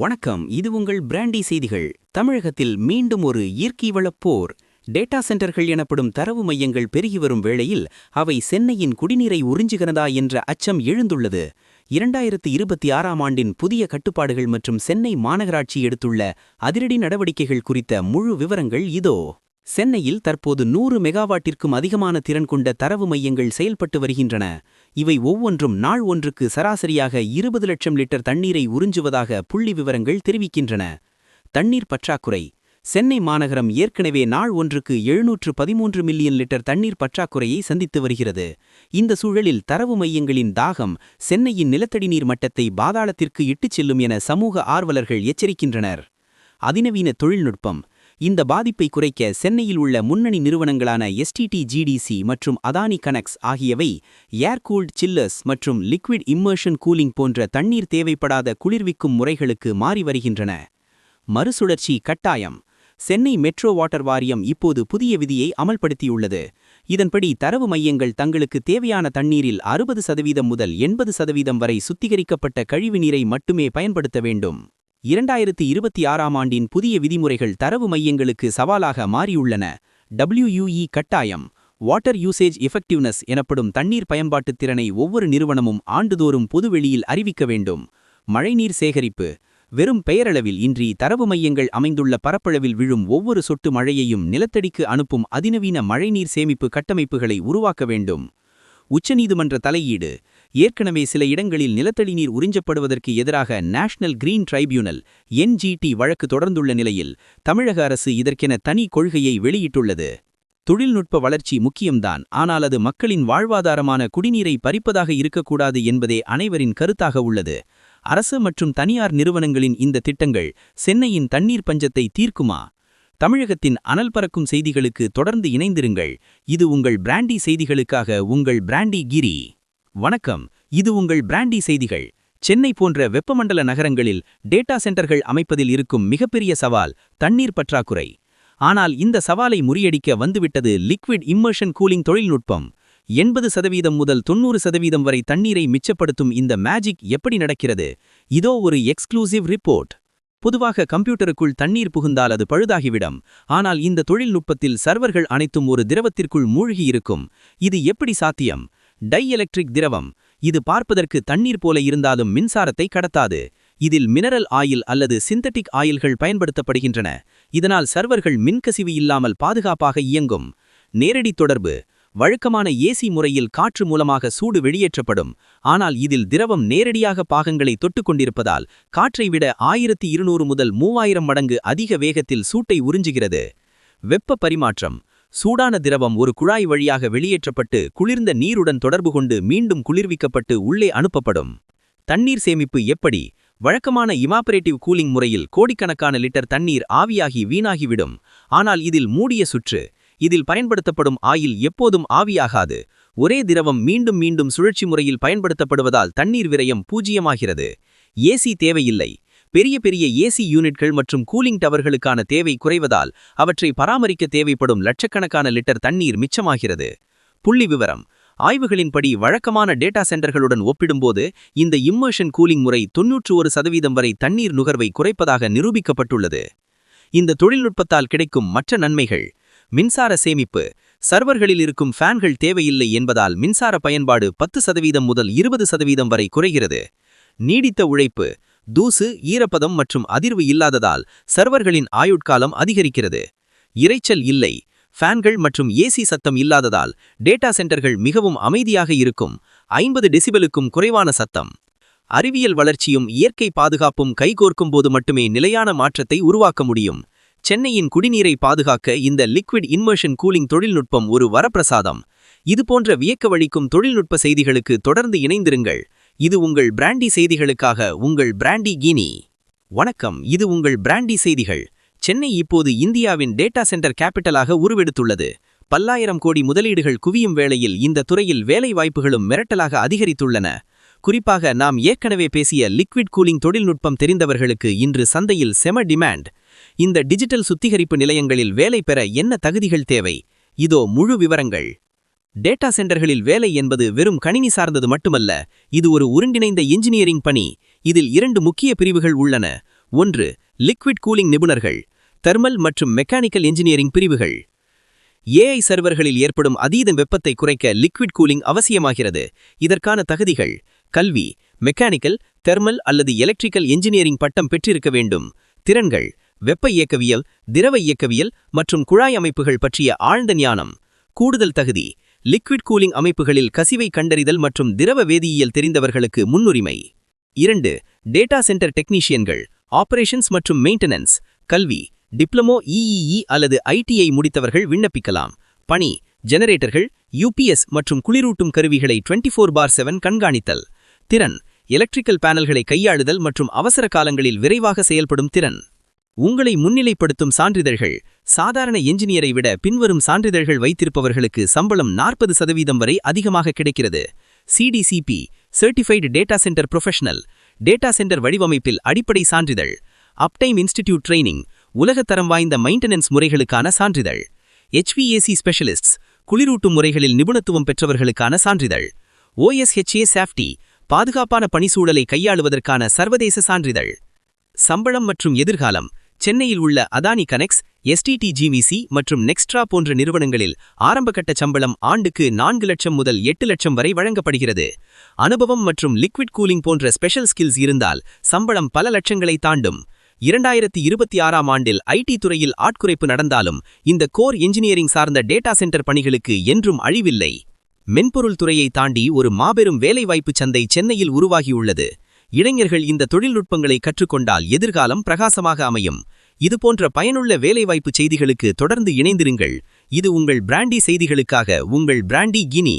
வணக்கம். இது உங்கள் பிராண்டி செய்திகள். தமிழகத்தில் மீண்டும் ஒரு இயற்கை வளப் போர். டேட்டா சென்டர்கள் எனப்படும் தரவு மையங்கள் பெருகி வரும் வேளையில் அவை சென்னையின் குடிநீரை உறிஞ்சுகிறதா என்ற அச்சம் எழுந்துள்ளது. இரண்டாயிரத்து இருபத்தி ஆறாம் ஆண்டின் புதிய கட்டுப்பாடுகள் மற்றும் சென்னை மாநகராட்சி எடுத்துள்ள அதிரடி நடவடிக்கைகள் குறித்த முழு விவரங்கள் இதோ. சென்னையில் தற்போது நூறு மெகாவாட்டிற்கும் அதிகமான திறன் கொண்ட தரவு மையங்கள் செயல்பட்டு வருகின்றன. இவை ஒவ்வொன்றும் நாள் ஒன்றுக்கு சராசரியாக இருபது லட்சம் லிட்டர் தண்ணீரை உறிஞ்சுவதாக புள்ளி விவரங்கள் தெரிவிக்கின்றன. தண்ணீர் பற்றாக்குறை. சென்னை மாநகரம் ஏற்கனவே நாள் ஒன்றுக்கு எழுநூற்று பதிமூன்று மில்லியன் லிட்டர் தண்ணீர் பற்றாக்குறையை சந்தித்து வருகிறது. இந்த சூழலில் தரவு மையங்களின் தாகம் சென்னையின் நிலத்தடி நீர் மட்டத்தை பாதாளத்திற்கு இட்டுச் செல்லும் என சமூக ஆர்வலர்கள் எச்சரிக்கின்றனர். அதிநவீன தொழில்நுட்பம். இந்த பாதிப்பை குறைக்க சென்னையில் உள்ள முன்னணி நிறுவனங்களான எஸ்டிடி ஜிடிசி மற்றும் அதானி கனெக்ஸ் ஆகியவை ஏர்கூல்ட் சில்லர்ஸ் மற்றும் லிக்விட் இம்மர்ஷன் கூலிங் போன்ற தண்ணீர் தேவைப்படாத குளிர்விக்கும் முறைகளுக்கு மாறி வருகின்றன. மறுசுழற்சி கட்டாயம். சென்னை மெட்ரோ வாட்டர் வாரியம் இப்போது புதிய விதியை அமல்படுத்தியுள்ளது. இதன்படி தரவு மையங்கள் தங்களுக்கு தேவையான தண்ணீரில் அறுபது சதவீதம் முதல் எண்பது சதவீதம் வரை சுத்திகரிக்கப்பட்ட கழிவுநீரை மட்டுமே பயன்படுத்த வேண்டும். இரண்டாயிரத்து இருபத்தி ஆறாம் ஆண்டின் புதிய விதிமுறைகள் தரவு மையங்களுக்கு சவாலாக மாறியுள்ளன. டபிள்யூயூஇ கட்டாயம் வாட்டர் யூசேஜ் எஃபெக்டிவ்னஸ் எனப்படும் தண்ணீர் பயன்பாட்டுத் திறனை ஒவ்வொரு நிறுவனமும் ஆண்டுதோறும் பொதுவெளியில் அறிவிக்க வேண்டும். மழைநீர் சேகரிப்பு வெறும் பெயரளவில் இன்றி தரவு மையங்கள் அமைந்துள்ள பரப்பளவில் விழும் ஒவ்வொரு சொட்டு மழையையும் நிலத்தடிக்கு அனுப்பும் அதிநவீன மழைநீர் சேமிப்பு கட்டமைப்புகளை உருவாக்க வேண்டும். உச்சநீதிமன்ற தலையீடு ஏற்கனவே சில இடங்களில் நிலத்தடி நீர் உறிஞ்சப்படுவதற்கு எதிராக நேஷனல் கிரீன் ட்ரைபியூனல் என்ஜிடி வழக்கு தொடர்ந்துள்ள நிலையில் தமிழக அரசு இதற்கென தனி கொள்கையை வெளியிட்டுள்ளது. தொழில்நுட்ப வளர்ச்சி முக்கியம்தான் ஆனால் அது மக்களின் வாழ்வாதாரமான குடிநீரை பறிப்பதாக இருக்கக்கூடாது என்பதே அனைவரின் கருத்தாக உள்ளது. அரசு மற்றும் தனியார் நிறுவனங்களின் இந்த திட்டங்கள் சென்னையின் தண்ணீர் பஞ்சத்தை தீர்க்குமா? தமிழகத்தின் அனல் பறக்கும் செய்திகளுக்கு தொடர்ந்து இணைந்திருங்கள். இது உங்கள் பிராண்டி செய்திகளுக்காக உங்கள் பிராண்டி கிரி. வணக்கம். இது உங்கள் பிராண்டி செய்திகள். சென்னை போன்ற வெப்பமண்டல நகரங்களில் டேட்டா சென்டர்கள் அமைப்பதில் இருக்கும் மிகப்பெரிய சவால் தண்ணீர் பற்றாக்குறை. ஆனால் இந்த சவாலை முறியடிக்க வந்துவிட்டது லிக்விட் இம்மர்ஷன் கூலிங் தொழில்நுட்பம். எண்பது சதவீதம் முதல் தொன்னூறு சதவீதம் வரை தண்ணீரை மிச்சப்படுத்தும் இந்த மேஜிக் எப்படி நடக்கிறது? இதோ ஒரு எக்ஸ்க்ளூசிவ் ரிப்போர்ட். பொதுவாக கம்ப்யூட்டருக்குள் தண்ணீர் புகுந்தால் அது பழுதாகிவிடும். ஆனால் இந்த தொழில்நுட்பத்தில் சர்வர்கள் அனைத்தும் ஒரு திரவத்திற்குள் மூழ்கியிருக்கும். இது எப்படி சாத்தியம்? டை எலக்ட்ரிக் திரவம். இது பார்ப்பதற்கு தண்ணீர் போல இருந்தாலும் மின்சாரத்தை கடத்தாது. இதில் மினரல் ஆயில் அல்லது சிந்தட்டிக் ஆயில்கள் பயன்படுத்தப்படுகின்றன. இதனால் சர்வர்கள் மின்கசிவு இல்லாமல் பாதுகாப்பாக இயங்கும். நேரடி தொடர்பு. வழக்கமான ஏசி முறையில் காற்று மூலமாக சூடு வெளியேற்றப்படும். ஆனால் இதில் திரவம் நேரடியாக பாகங்களை தொட்டுக்கொண்டிருப்பதால் காற்றை விட ஆயிரத்தி இருநூறு முதல் மூவாயிரம் மடங்கு அதிக வேகத்தில் சூட்டை உறிஞ்சுகிறது. வெப்ப பரிமாற்றம். சூடான திரவம் ஒரு குழாய் வழியாக வெளியேற்றப்பட்டு குளிர்ந்த நீருடன் தொடர்பு கொண்டு மீண்டும் குளிர்விக்கப்பட்டு உள்ளே அனுப்பப்படும். தண்ணீர் சேமிப்பு எப்படி? வழக்கமான இமாபரேட்டிவ் கூலிங் முறையில் கோடிக்கணக்கான லிட்டர் தண்ணீர் ஆவியாகி வீணாகிவிடும். ஆனால் இதில் மூடிய சுற்று இதில் பயன்படுத்தப்படும் ஆயில் எப்போதும் ஆவியாகாது. ஒரே திரவம் மீண்டும் மீண்டும் சுழற்சி முறையில் பயன்படுத்தப்படுவதால் தண்ணீர் விரயம் பூஜ்ஜியமாகிறது. ஏசி தேவையில்லை. பெரிய பெரிய ஏசி யூனிட்கள் மற்றும் கூலிங் டவர்களுக்கான தேவை குறைவதால் அவற்றை பராமரிக்க தேவைப்படும் லட்சக்கணக்கான லிட்டர் தண்ணீர் மிச்சமாகிறது. புள்ளி விவரம். ஆய்வுகளின்படி வழக்கமான டேட்டா சென்டர்களுடன் ஒப்பிடும்போது இந்த இம்மர்ஷன் கூலிங் முறை தொன்னூற்று ஒரு சதவீதம் வரை தண்ணீர் நுகர்வை குறைப்பதாக நிரூபிக்கப்பட்டுள்ளது. இந்த தொழில்நுட்பத்தால் கிடைக்கும் மற்ற நன்மைகள். மின்சார சேமிப்பு. சர்வர்களில் இருக்கும் ஃபேன்கள் தேவையில்லை என்பதால் மின்சார பயன்பாடு பத்து சதவீதம் முதல் இருபது சதவீதம் வரை குறைகிறது. நீடித்த உழைப்பு. தூசு ஈரப்பதம் மற்றும் அதிர்வு இல்லாததால் சர்வர்களின் ஆயுட்காலம் அதிகரிக்கிறது. இரைச்சல் இல்லை. ஃபேன்கள் மற்றும் ஏசி சத்தம் இல்லாததால் டேட்டா சென்டர்கள் மிகவும் அமைதியாக இருக்கும். ஐம்பது டெசிபலுக்கும் குறைவான சத்தம். அறிவியல் வளர்ச்சியும் இயற்கை பாதுகாப்பும் கைகோர்க்கும் போது மட்டுமே நிலையான மாற்றத்தை உருவாக்க முடியும். சென்னையின் குடிநீரை பாதுகாக்க இந்த லிக்விட் இன்மர்ஷன் கூலிங் தொழில்நுட்பம் ஒரு வரப்பிரசாதம். இதுபோன்ற வியக்க வழிக்கும் தொழில்நுட்ப செய்திகளுக்கு தொடர்ந்து இணைந்திருங்கள். இது உங்கள் பிராண்டி செய்திகளுக்காக உங்கள் பிராண்டி கினி. வணக்கம் இது உங்கள் பிராண்டி செய்திகள். சென்னை இப்போது இந்தியாவின் டேட்டா சென்டர் கேபிட்டலாக உருவெடுத்துள்ளது. பல்லாயிரம் கோடி முதலீடுகள் குவியும் வேளையில் இந்த துறையில் வேலை வாய்ப்புகளும் மிரட்டலாக அதிகரித்துள்ளன. குறிப்பாக நாம் ஏற்கனவே பேசிய லிக்விட் கூலிங் தொழில்நுட்பம் தெரிந்தவர்களுக்கு இன்று சந்தையில் செம டிமாண்ட். இந்த டிஜிட்டல் சுத்திகரிப்பு நிலையங்களில் வேலை பெற என்ன தகுதிகள் தேவை? இதோ முழு விவரங்கள். டேட்டா சென்டர்களில் வேலை என்பது வெறும் கணினி சார்ந்தது மட்டுமல்ல இது ஒரு ஒருங்கிணைந்த இன்ஜினியரிங் பணி. இதில் இரண்டு முக்கிய பிரிவுகள் உள்ளன. ஒன்று லிக்விட் கூலிங் நிபுணர்கள் தெர்மல் மற்றும் மெக்கானிக்கல் இன்ஜினியரிங் பிரிவுகள். ஏஐ சர்வர்களில் ஏற்படும் அதீத வெப்பத்தை குறைக்க லிக்விட் கூலிங் அவசியமாகிறது. இதற்கான தகுதிகள் கல்வி மெக்கானிக்கல் தெர்மல் அல்லது எலக்ட்ரிக்கல் இன்ஜினியரிங் பட்டம் பெற்றிருக்க வேண்டும். திறன்கள் வெப்ப இயக்கவியல் திரவ இயக்கவியல் மற்றும் குழாய் அமைப்புகள் பற்றிய ஆழ்ந்த ஞானம். கூடுதல் தகுதி லிக்விட் கூலிங் அமைப்புகளில் கசிவை கண்டறிதல் மற்றும் திரவ வேதியியல் தெரிந்தவர்களுக்கு முன்னுரிமை. இரண்டு டேட்டா சென்டர் டெக்னீஷியன்கள் ஆபரேஷன்ஸ் மற்றும் மெயின்டெனன்ஸ் கல்வி டிப்ளமோ இஇஇ அல்லது ஐடிஐ முடித்தவர்கள் விண்ணப்பிக்கலாம். பணி ஜெனரேட்டர்கள் யூபிஎஸ் மற்றும் குளிரூட்டும் கருவிகளை டுவெண்ட்டி ஃபோர் பார் செவன் கண்காணித்தல். திறன் எலக்ட்ரிக்கல் பேனல்களை கையாளுதல் மற்றும் அவசர காலங்களில் விரைவாக செயல்படும் திறன். உங்களை முன்னிலைப்படுத்தும் சான்றிதழ்கள். சாதாரண என்ஜினியரை விட பின்வரும் சான்றிதழ்கள் வைத்திருப்பவர்களுக்கு சம்பளம் நாற்பது சதவீதம் வரை அதிகமாக கிடைக்கிறது. CDCP certified data centre professional data centre வடிவமைப்பில் அடிப்படை சான்றிதழ். அப்டைம் இன்ஸ்டிடியூட் ட்ரைனிங் உலகத்தரம் வாய்ந்த மெயின்டெனன்ஸ் முறைகளுக்கான சான்றிதழ். ஹெச்விஏசி ஸ்பெஷலிஸ்ட்ஸ் குளிரூட்டும் முறைகளில் நிபுணத்துவம் பெற்றவர்களுக்கான சான்றிதழ். ஓஎஸ்ஹெச்ஏ சாஃப்டி பாதுகாப்பான பணிசூழலை கையாளுவதற்கான சர்வதேச சான்றிதழ். சம்பளம் மற்றும் எதிர்காலம் சென்னையில் உள்ள அதானி கனெக்ஸ் எஸ்டிடி ஜிவிசி மற்றும் நெக்ஸ்ட்ரா போன்ற நிறுவனங்களில் ஆரம்பகட்ட சம்பளம் ஆண்டுக்கு நான்கு லட்சம் முதல் எட்டு லட்சம் வரை வழங்கப்படுகிறது. அனுபவம் மற்றும் லிக்விட் கூலிங் போன்ற ஸ்பெஷல் ஸ்கில்ஸ் இருந்தால் சம்பளம் பல லட்சங்களை தாண்டும். இரண்டாயிரத்தி இருபத்தி ஆறாம் ஆண்டில் ஐடி துறையில் ஆட்குறைப்பு நடந்தாலும் இந்த கோர் இன்ஜினியரிங் சார்ந்த டேட்டா சென்டர் பணிகளுக்கு என்றும் அழிவில்லை. மென்பொருள் துறையை தாண்டி ஒரு மாபெரும் வேலைவாய்ப்பு சந்தை சென்னையில் உருவாகியுள்ளது. இளைஞர்கள் இந்த தொழில்நுட்பங்களை கற்றுக்கொண்டால் எதிர்காலம் பிரகாசமாக அமையும். இதுபோன்ற பயனுள்ள வேலைவாய்ப்பு செய்திகளுக்கு தொடர்ந்து இணைந்திருங்கள். இது உங்கள் பிராண்டி செய்திகளுக்காக உங்கள் பிராண்டி கினி.